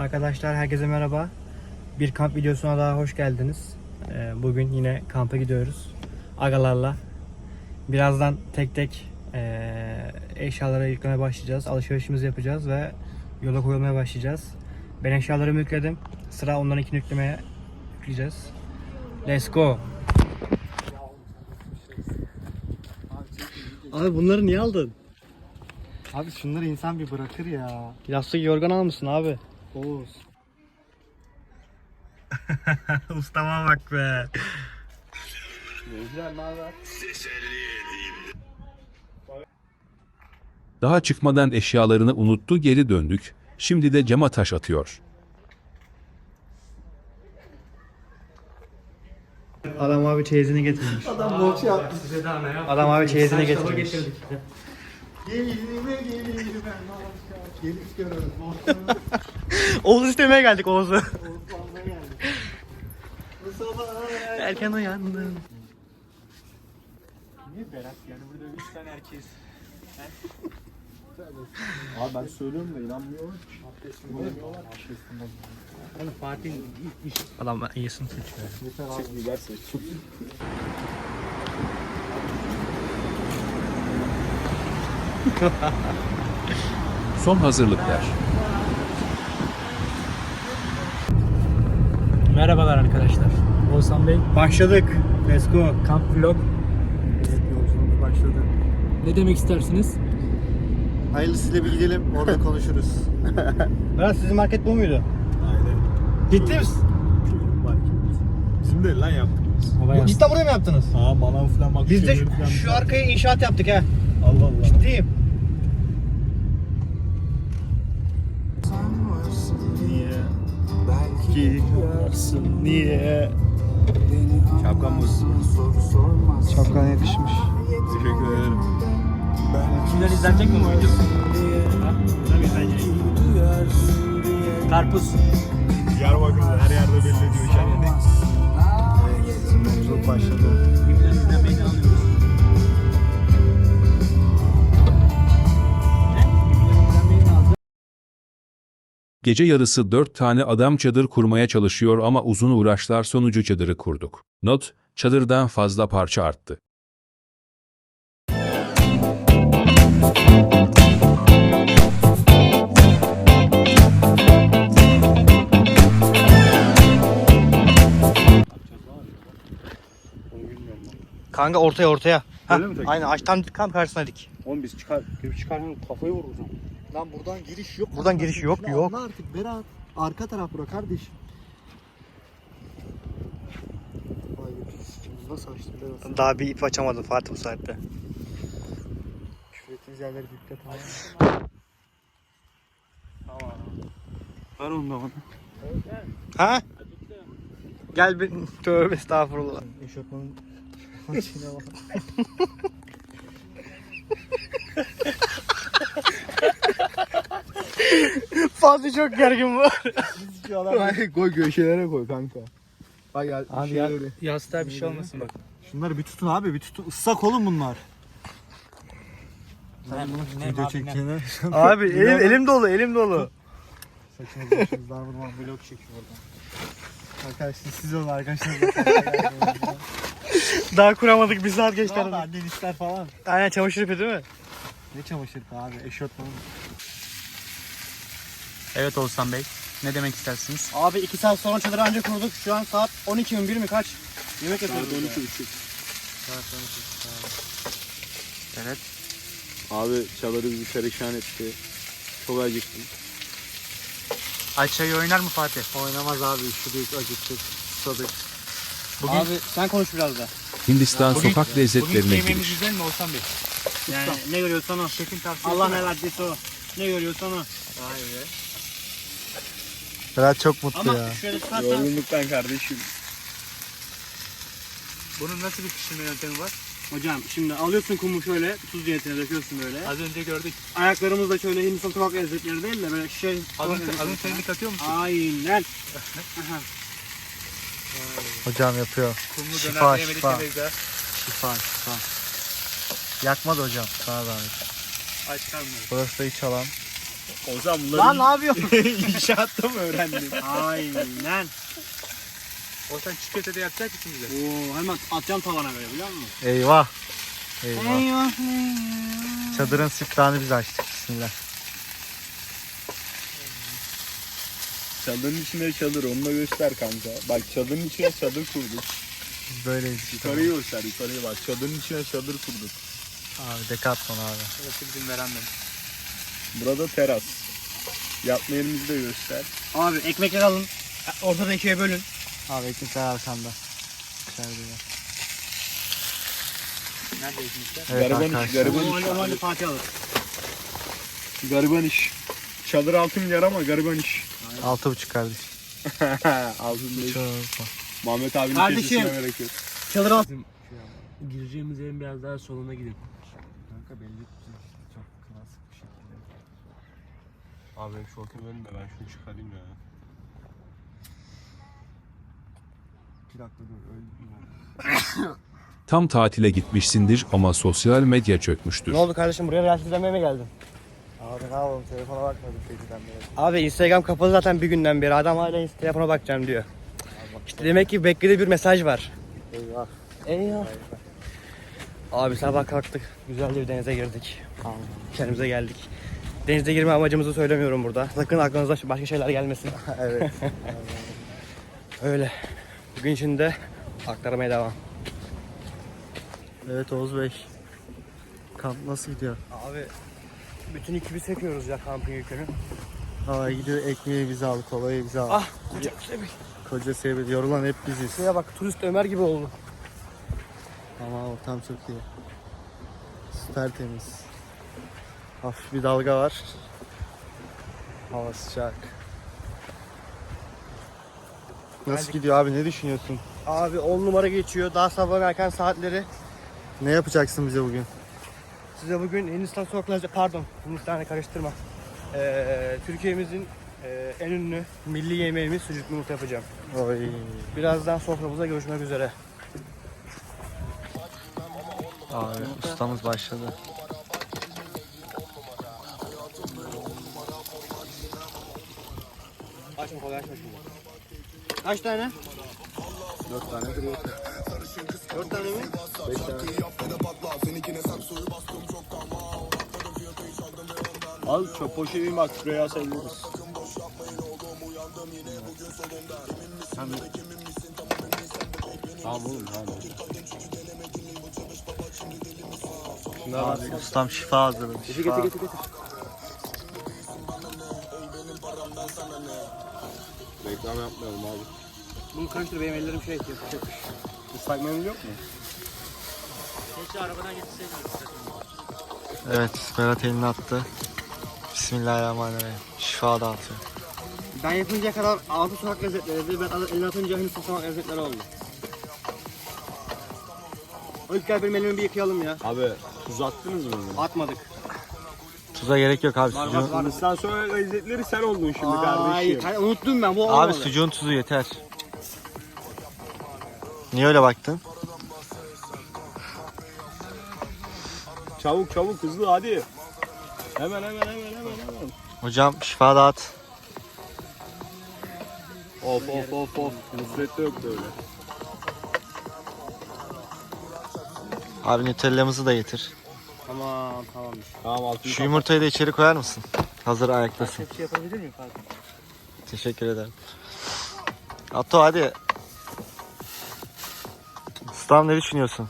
Arkadaşlar herkese merhaba. Bir kamp videosuna daha hoş geldiniz. Ee, Bugün yine kampa gidiyoruz. Agalarla. Birazdan tek tek eee, eşyalara yüklemeye başlayacağız. Alışverişimizi yapacağız ve yola koyulmaya başlayacağız. Ben eşyalarımı yükledim. Sıra onlarınkini yüklemeye yükleyeceğiz. Let's go. Abi bunları niye aldın? Abi şunları insan bir bırakır ya. Yastık yorgan almışsın abi. Oğuz. Ustama bak be. Daha çıkmadan eşyalarını unuttu geri döndük. Şimdi de cama taş atıyor. Adam abi çeyizini getirmiş. Adam boş yaptı. Adam abi çeyizini getirmiş. Gelime gelime Gelip görürüz. Oğuz istemeye geldik Oğuz'u. Osman'da geldik. Bu sabah Erken uyandım. Niye Berat yani burada 3 tane erkeğiz. Abi ben söylüyorum da inanmıyorlar. Abdestini bozmuyorlar. Abdestini bozmuyorlar. Oğlum Fatih Adam iyisini seçiyor. Yeter abi. Biber seç. Son hazırlıklar. Merhabalar arkadaşlar. Oğuzhan Bey. Başladık. Let's go. Kamp vlog. Evet yolculuğumuz başladı. Ne demek istersiniz? Hayırlısıyla bir gidelim orada konuşuruz. Berat sizin market bu muydu? Aynen. Ciddi misin? Bizim de lan yaptık. Cidden buraya mı yaptınız? Ha manav falan bak. Biz de şu, şu arkaya inşaat yaptık ha. Allah Allah. Ciddiyim. Varsın niye? Şapkamız. Şapkan yakışmış. Teşekkür ederim. Kimler izlenecek mi bu video? Kimler izlenecek? Karpuz. Diyarbakır'da her yerde belli ediyor kendini. Evet, yolculuk başladı. Gece yarısı dört tane adam çadır kurmaya çalışıyor ama uzun uğraşlar sonucu çadırı kurduk. Not, çadırdan fazla parça arttı. Kanka ortaya ortaya. Öyle Heh, mi tek? Aynen aç tam tam karşısına dik. Oğlum biz çıkar, girip çıkarken kafayı vururuz. Lan buradan giriş yok. Buradan giriş yok, yok. anla artık Berat. Arka taraf bura kardeş. Vay be nasıl açtın Berat? Daha bir ip açamadım Fatih bu saatte. Küfür ettiğiniz yerleri dikkat tamam. Tamam. Ver onu da bana. Ha? Gel bir tövbe estağfurullah. Eşofmanın içine bak. Fatih çok gergin bu. koy köşelere koy kanka. Bak ya Abi ya, yastığa bir şey olmasın bak. Şunları bir tutun abi bir tutun. Islak olun bunlar. Sen bunu video çekeceğine. Abi elim, elim dolu elim dolu. Saçınız başınız darmaduman vlog çekiyor oradan. Arkadaşlar siz olun arkadaşlar. Daha kuramadık bir saat geçti. Aradan. annen ister falan. Aynen çamaşır ipi değil mi? Ne çamaşır abi eşofmanın. Evet Oğuzhan Bey. Ne demek istersiniz? Abi 2 saat sonra çadırı anca kurduk. Şu an saat 12 mi 1 mi kaç? Yemek yapıyoruz. Saat 12 Evet. Abi çaları bizi perişan etti. Çok acıktım. Ayça'yı oynar mı Fatih? Oynamaz abi üşüdük acıktık susadık. Bugün... Abi sen konuş biraz da. Hindistan sokak Bugünkü lezzetlerine yemeğimiz giriş. güzel mi Oğuzhan Bey? Yani ne görüyorsan o. Şefin tavsiyesi Allah mi? ne verdiyse o. Ne görüyorsan o. Vay be. Berat çok mutlu Ama ya. şöyle tutarsan Yorgunluktan kardeşim. Bunun nasıl bir pişirme yöntemi var? Hocam şimdi alıyorsun kumu şöyle tuz niyetine döküyorsun böyle. Az önce gördük. Ayaklarımız da şöyle Hindistan sokak lezzetleri değil de böyle şey. Adın, sokak lezzetleri. adın terini katıyor musun? Aynen. Aha. Hocam yapıyor. Kumlu Şifa, döner yemedik şifa. ha. Şifa şifa. Yakmadı hocam sana zahmet. Ay çıkarmıyor. Burası da iç alan. O zaman bunları Lan ne yapıyorsun? inşaatta mı öğrendin? Aynen. O sen çikolata da yapacak mısın bize? Oo, hemen atacağım tavana böyle biliyor musun? Eyvah. Eyvah. Eyvah. Çadırın siftahını biz açtık. Bismillah. Çadırın içine çadır onu da göster kanka. Bak çadırın içine çadır kurduk. Biz böyleyiz işte. Yukarıyı göster yukarıyı bak. Çadırın içine çadır kurduk. Abi Decathlon abi. Burası bizim verandam. Burada teras. Yatma yerimizi de göster. Abi ekmekleri alın. Ortadan ikiye bölün. Abi ekmekler arkanda. De. Nerede ekmişler? Evet Gariban iş, gariban Normalde normalde Fatih alır. Gariban iş. Çadır 6 milyar ama gariban iş. Altı buçuk kardeş. Altın değil. Mehmet abinin Kardeşim. kesesine. Çadır al. Gireceğimiz yerin biraz daha soluna gidin. Kanka belli çok klasik bir şekilde. Abi benim şortum önümde ben şunu çıkarayım ya. Bir dakika dur Tam tatile gitmişsindir ama sosyal medya çökmüştür. Ne oldu kardeşim buraya real izlemeye mi geldin? Abi ne yapalım telefona bakmadık geceden beri. Abi Instagram kapalı zaten bir günden beri. Adam hala telefona bakacağım diyor. İşte demek ki beklediği bir mesaj var. Eyvah. Eyvah. Abi sabah kalktık. Güzelce bir denize girdik. Kendimize geldik. Denize girme amacımızı söylemiyorum burada. Sakın aklınıza başka şeyler gelmesin. evet. Öyle. Bugün için de aktarmaya devam. Evet Oğuz Bey. Kamp nasıl gidiyor? Abi bütün yükü biz çekiyoruz ya kampın yükünü. Hava gidiyor ekmeği bize al, kolayı bize al. Ah koca bir Koca sevil yorulan hep biziz. Şuraya bak turist Ömer gibi oldu. Ama ortam çok iyi. Süper temiz. Hafif bir dalga var. Hava sıcak. Nasıl gidiyor abi ne düşünüyorsun? Abi 10 numara geçiyor. Daha sabahın erken saatleri. Ne yapacaksın bize bugün? Size bugün Hindistan sokakları, pardon Hindistan'ı karıştırma. Ee, Türkiye'mizin e, en ünlü milli yemeğimiz sucuklu yumurta yapacağım. Oy. Birazdan soframızda görüşmek üzere. Abi ustamız başladı. Açma kolay açma şimdi. Kaç tane? 4 tane. 4 tane mi? 5 tane. Al çöp poşetini bak şuraya asabiliriz. Tamam oğlum tamam. Abi ustam şifa hazırladı. Şifa. Reklam yapmayalım abi. Bunu karıştır benim ellerim şey yapacak. Islak mendil yok mu? Keşke arabadan getirseydiniz. Evet Berat elini attı. Bismillahirrahmanirrahim. Şifa dağıtıyor. Ben yapıncaya kadar altı sokak lezzetleri, ben elini atınca Hindistan sokak lezzetleri oldu. O ilk gel benim elimi bir yıkayalım ya. Abi tuz attınız mı? Atmadık. Tuza gerek yok abi. Sucuğun, var, var. Hindistan sonra lezzetleri sen oldun şimdi Ay, kardeşim. hayır, unuttum ben bu abi olmadı. sucuğun tuzu yeter. Niye öyle baktın? Çabuk çabuk hızlı hadi. Hemen hemen hemen hemen hemen. Hocam şifa dağıt. Of of of of. Nusret'te yok böyle. Abi Nutella'mızı da getir. Tamam tamam. Tamam altını Şu yumurtayı da içeri koyar mısın? Hazır ayaktasın. Şey yapabilir miyim Fatih? Teşekkür ederim. Atto hadi. Ustam ne düşünüyorsun?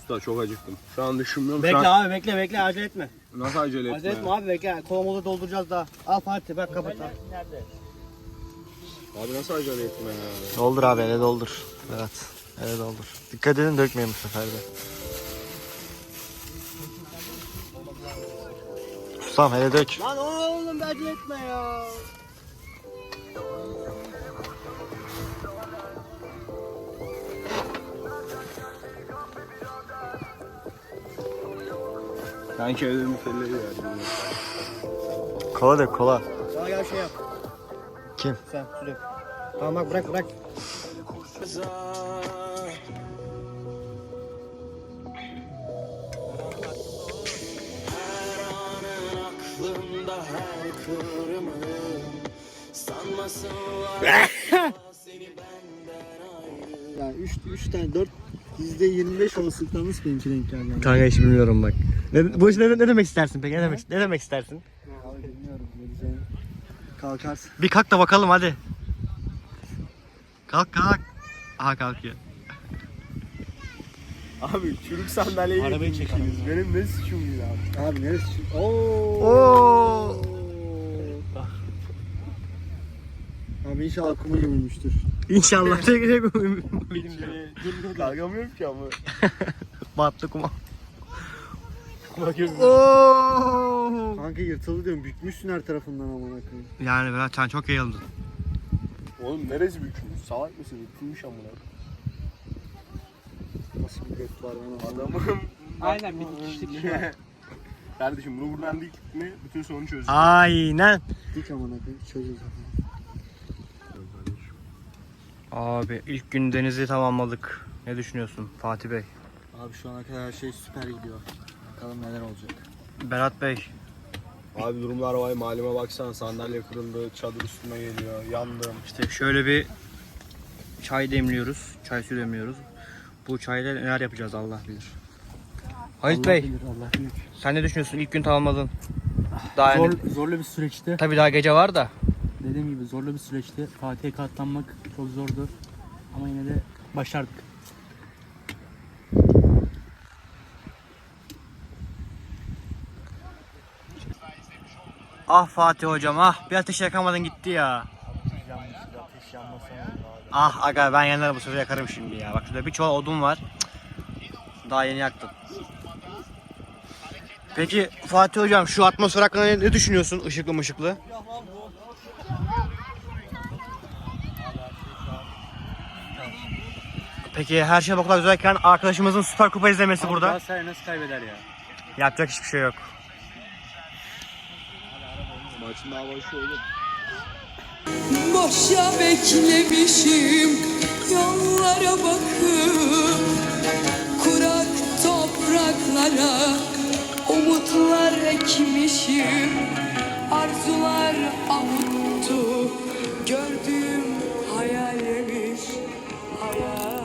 Usta çok acıktım. Şu an düşünmüyorum. Bekle Şu an... abi bekle bekle acele etme. Nasıl acele etme? Acele etme abi bekle. Kola mola dolduracağız daha. Al Fatih bak kapat. al. Abi nasıl acele etme ya? Doldur abi ele doldur. Berat. Ele doldur. Dikkat edin dökmeyin bu sefer de. Ustam hele dök. Lan oğlum acele etme ya. Sanki evde müfelleri verdim. Kola dök kola. Sana gel şey yap. Kim? Sen su dök. Tamam bak bırak bırak. Ya 3 3 tane 4 %25 olasılıkla nasıl benimki denk geldi yani? Kanka hiç bilmiyorum bak. Ne, bu işe ne, ne demek istersin peki? Ne demek, ne demek istersin? Abi bilmiyorum ne diyeceğim. Kalkarsın. Bir kalk da bakalım hadi. Kalk kalk. Aha kalkıyor. Abi çürük sandalyeyi Arabayı getirmişsiniz. Benim ne suçum değil abi. Abi neresi? Oo. Oo. Abi inşallah kuma gömülmüştür. İnşallah tek tek Kalkamıyorum ki ama. battı kuma. Bakıyorum. Oo. Kanka yırtıldı diyorum. Bükmüşsün her tarafından amına koyayım. Yani Berat sen çok yayıldın. Oğlum neresi bükülmüş? Salak mısın? Bükülmüş amına. Nasıl bir göt var adam. Adamım. Aynen bir dikişlik şu an. Kardeşim bunu buradan dik mi bütün sorunu çözecek. Aynen. Dik amına koyayım. Çözeceğiz. Abi ilk gün denizi tamamladık. Ne düşünüyorsun Fatih Bey? Abi şu ana kadar her şey süper gidiyor. Bakalım neler olacak. Berat Bey. Abi durumlar vay malime baksana sandalye kırıldı, çadır üstüme geliyor, yandım. İşte şöyle bir çay demliyoruz. Çay suyu demliyoruz. Bu çayla neler yapacağız Allah bilir. Halit Bey, Allah bilir. sen ne düşünüyorsun? İlk gün tamamladın. Daha yani, Zor, zorlu bir süreçti. tabii daha gece var da. Zorlu bir süreçti. Fatih'e katlanmak çok zordu. Ama yine de başardık. Ah Fatih hocam ah bir ateş yakamadın gitti ya. Ah aga ben yanarım bu sefer yakarım şimdi ya. Bak şurada bir çuval odun var. Daha yeni yaktım. Peki Fatih hocam şu atmosfer hakkında ne, ne düşünüyorsun ışıklı mışıklı? Peki her şey bu kadar güzelken arkadaşımızın Süper Kupa izlemesi burada. Galatasaray nasıl kaybeder ya? Yapacak hiçbir şey yok. Maçın daha başı oğlum. Boşa beklemişim yollara bakıp Kurak topraklara umutlar ekmişim Arzular avuttu gördüğüm hayalmiş hayal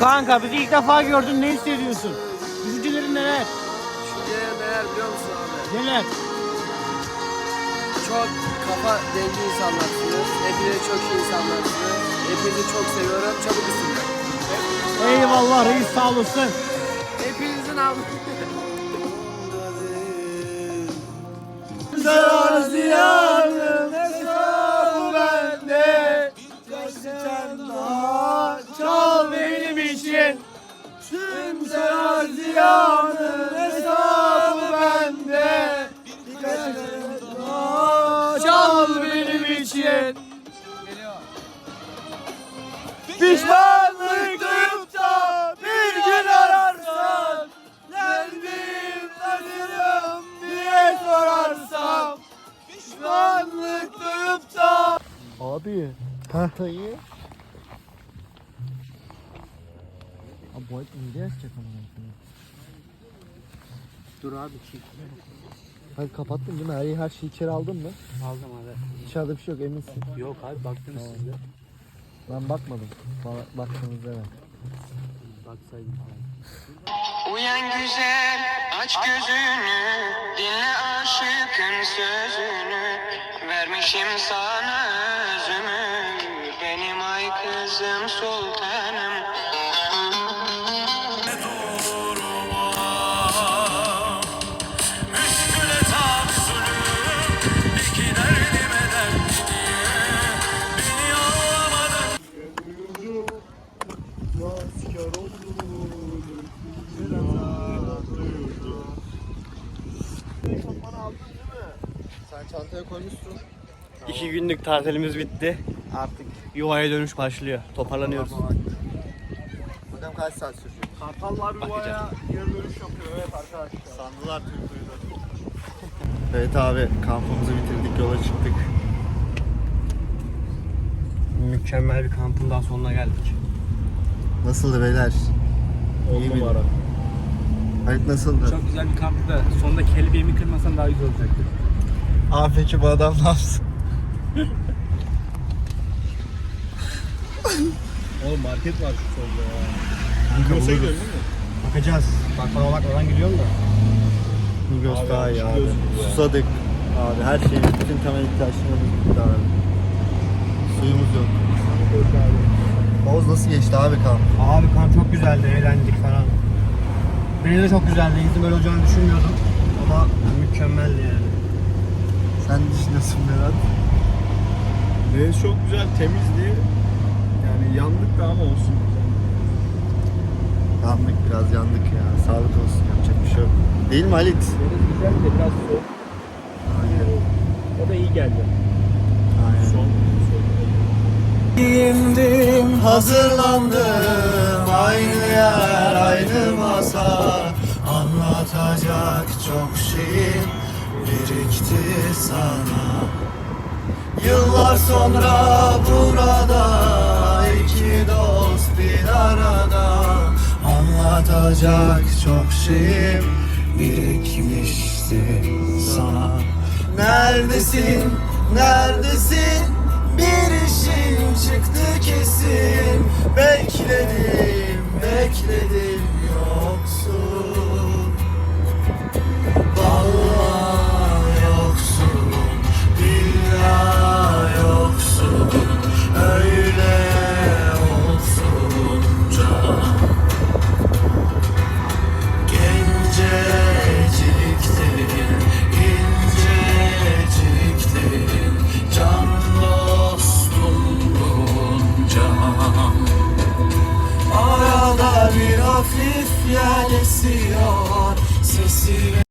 Kanka bizi ilk defa gördün ne hissediyorsun? Düşüncelerin neler? Düşünceye değer biliyor musun abi? Neler? Çok kafa dengi insanlarsınız. Hepiniz çok iyi insanlarsınız. Hepinizi çok seviyorum. Çabuk ısının. Eyvallah reis sağ olasın. Hepinizin abi. Çal ziyanın hesabı bende. Çal benim için. Pişmanlık duyup da bir gün ararsan Neredeyim tanırım diye sorarsam Pişmanlık duyup da Abi. Tahtayı. Abi bu et yazacak amına koyayım. Dur abi çek. Hadi kapattın değil mi? Her, her şeyi içeri aldın mı? Aldım abi. Dışarıda bir şey yok eminsin. Yok abi baktınız siz de. Ben bakmadım. Bana baktınız evet. Baksaydım. Uyan güzel aç gözünü Dinle aşıkın sözünü Vermişim sana özümü Benim ay kızım sultanım günlük tatilimiz bitti. Artık yuvaya dönüş başlıyor. Toparlanıyoruz. Bakalım kaç saat sürecek? Kartallar yuvaya geri dönüş yapıyor evet arkadaşlar. Sandılar Türk'üydü. evet abi kampımızı bitirdik yola çıktık. Mükemmel bir kampın daha sonuna geldik. Nasıldı beyler? On İyi numara. Halit nasıldı? Çok güzel bir kamptı da sonunda kelebeğimi kırmasan daha güzel olacaktı. Abi peki bu adam ne yapsın? Oğlum market var şu solda ya. Migros'a gidiyorsun değil mi? Bakacağız. Bak bana bakmadan gidiyorum da. Migros Abi, daha iyi abi. gözlük ya. Susadık. Abi her şeyin, bütün temel ihtiyaçlarımız bitti abi. Suyumuz yok. Oğuz nasıl geçti abi kamp? Abi kamp çok güzeldi, eğlendik falan. Benim de çok güzeldi. İzin böyle olacağını düşünmüyordum. Ama mükemmeldi yani. Sen düşünüyorsun Berat. Deniz çok güzel, temizdi. Yani yandık da ama olsun. Yandık biraz yandık ya. Sağlık olsun yapacak bir şey yok. Değil mi Halit? Deniz güzel de biraz soğuk. Aynen. O da iyi geldi. Aynen. Son, Giyindim, hazırlandım Aynı yer, aynı masa Anlatacak çok şeyim birikti sana Yıllar sonra burada iki dost bir arada. Anlatacak çok şeyim birikmişti sana. Neredesin, neredesin? Bir işin çıktı kesin. Bekledim, bekledim